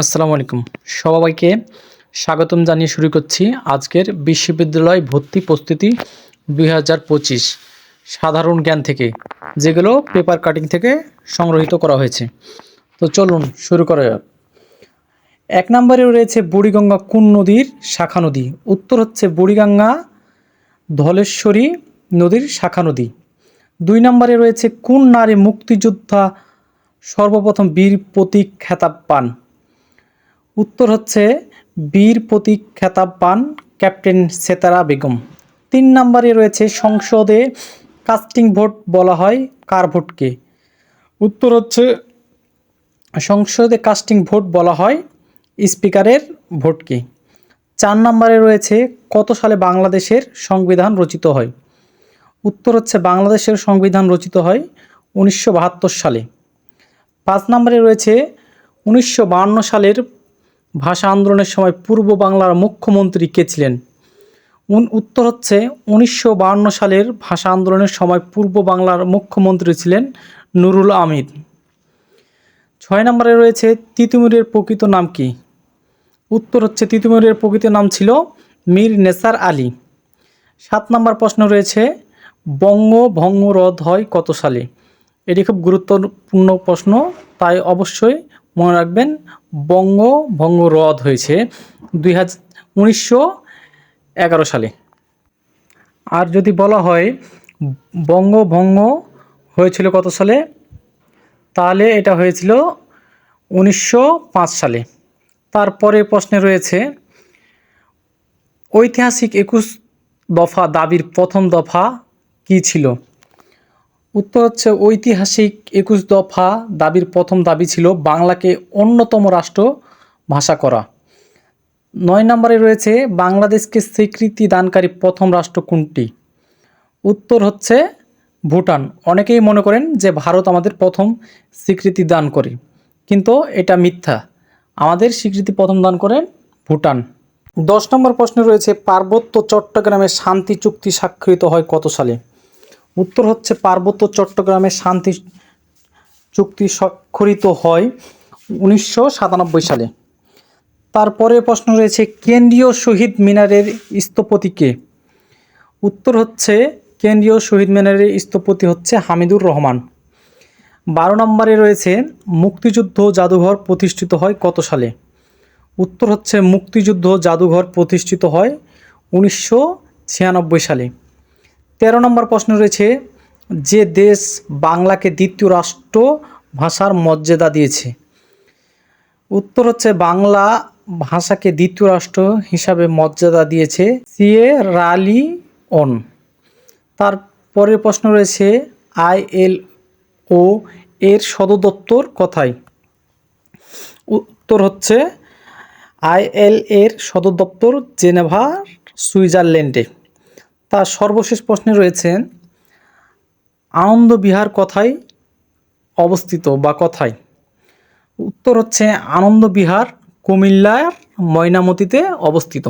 আসসালামু আলাইকুম। সবাইকে স্বাগতম জানিয়ে শুরু করছি আজকের বিশ্ববিদ্যালয় ভর্তি প্রস্তুতি দুই হাজার পঁচিশ সাধারণ জ্ঞান থেকে, যেগুলো পেপার কাটিং থেকে সংগ্রহীত করা হয়েছে। তো চলুন শুরু করা যাক। এক নম্বরে রয়েছে বুড়িগঙ্গা কোন নদীর শাখা নদী? উত্তর হচ্ছে বুড়িগঙ্গা ধলেশ্বরী নদীর শাখা নদী। দুই নম্বরে রয়েছে কোন নারী মুক্তিযোদ্ধা সর্বপ্রথম বীর প্রতীক খেতাব পান? উত্তর হচ্ছে বীর প্রতীক খেতাব পান ক্যাপ্টেন সেতারা বেগম। তিন নম্বরে রয়েছে সংসদে কাস্টিং ভোট বলা হয় কার ভোটকে। উত্তর হচ্ছে সংসদে কাস্টিং ভোট বলা হয় স্পিকারের ভোটকে। চার নম্বরে রয়েছে কত সালে বাংলাদেশের সংবিধান রচিত হয়। উত্তর হচ্ছে বাংলাদেশের সংবিধান রচিত হয় উনিশশো বাহাত্তর সালে। পাঁচ নম্বরে রয়েছে উনিশশো সালের ভাষা আন্দোলনের সময় পূর্ব বাংলার মুখ্যমন্ত্রী কে ছিলেন? উত্তর হচ্ছে, উনিশশো সালের ভাষা আন্দোলনের সময় পূর্ব বাংলার মুখ্যমন্ত্রী ছিলেন নুরুল আমির ছয় নম্বরে রয়েছে, তিতুমিরের প্রকৃত নাম কি? উত্তর হচ্ছে, তিতুমিরের প্রকৃত নাম ছিল মীর নেসার আলী। সাত নম্বর প্রশ্ন রয়েছে, বঙ্গভঙ্গ রদ হয় কত সালে? এটি খুব গুরুত্বপূর্ণ প্রশ্ন, তাই অবশ্যই মনে রাখবেন বঙ্গভঙ্গ রদ হয়েছে দুই হাজার সালে। আর যদি বলা হয় বঙ্গভঙ্গ হয়েছিল কত সালে? তাহলে এটা হয়েছিল উনিশশো পাঁচ সালে। তারপরে প্রশ্নে রয়েছে, ঐতিহাসিক একুশ দফা দাবির প্রথম দফা কি ছিল? উত্তর হচ্ছে ঐতিহাসিক একুশ দফা দাবির প্রথম দাবি ছিল বাংলাকে অন্যতম রাষ্ট্র ভাষা করা। নয় নম্বরে রয়েছে বাংলাদেশকে স্বীকৃতি দানকারী প্রথম রাষ্ট্র কোনটি? উত্তর হচ্ছে ভুটান। অনেকেই মনে করেন যে ভারত আমাদের প্রথম স্বীকৃতি দান করে, কিন্তু এটা মিথ্যা। আমাদের স্বীকৃতি প্রথম দান করেন ভুটান। দশ নম্বর প্রশ্নে রয়েছে পার্বত্য চট্টগ্রামে শান্তি চুক্তি স্বাক্ষরিত হয় কত সালে? উত্তর হচ্ছে পার্বত্য চট্টগ্রামে শান্তি চুক্তি স্বাক্ষরিত হয় উনিশশো সাতানব্বই সালে। তারপরে প্রশ্ন রয়েছে, কেন্দ্রীয় শহীদ মিনারের স্থপতিকে উত্তর হচ্ছে, কেন্দ্রীয় শহীদ মিনারের স্থপতি হচ্ছে হামিদুর রহমান। বারো নম্বরে রয়েছে, মুক্তিযুদ্ধ জাদুঘর প্রতিষ্ঠিত হয় কত সালে? উত্তর হচ্ছে, মুক্তিযুদ্ধ জাদুঘর প্রতিষ্ঠিত হয় উনিশশো ছিয়ানব্বই সালে। তেরো নম্বর প্রশ্ন রয়েছে, যে দেশ বাংলাকে দ্বিতীয় রাষ্ট্র ভাষার মর্যাদা দিয়েছে? উত্তর হচ্ছে বাংলা ভাষাকে দ্বিতীয় রাষ্ট্র হিসাবে মর্যাদা দিয়েছে সিএ রালি অন তার পরের প্রশ্ন রয়েছে আইএল ও এর সদর দপ্তর কোথায়? উত্তর হচ্ছে আইএল এর সদর দপ্তর জেনেভা, সুইজারল্যান্ডে। তার সর্বশেষ প্রশ্নে রয়েছে আনন্দ বিহার কথায় অবস্থিত বা কথায়? উত্তর হচ্ছে আনন্দ বিহার কুমিল্লার ময়নামতিতে অবস্থিত।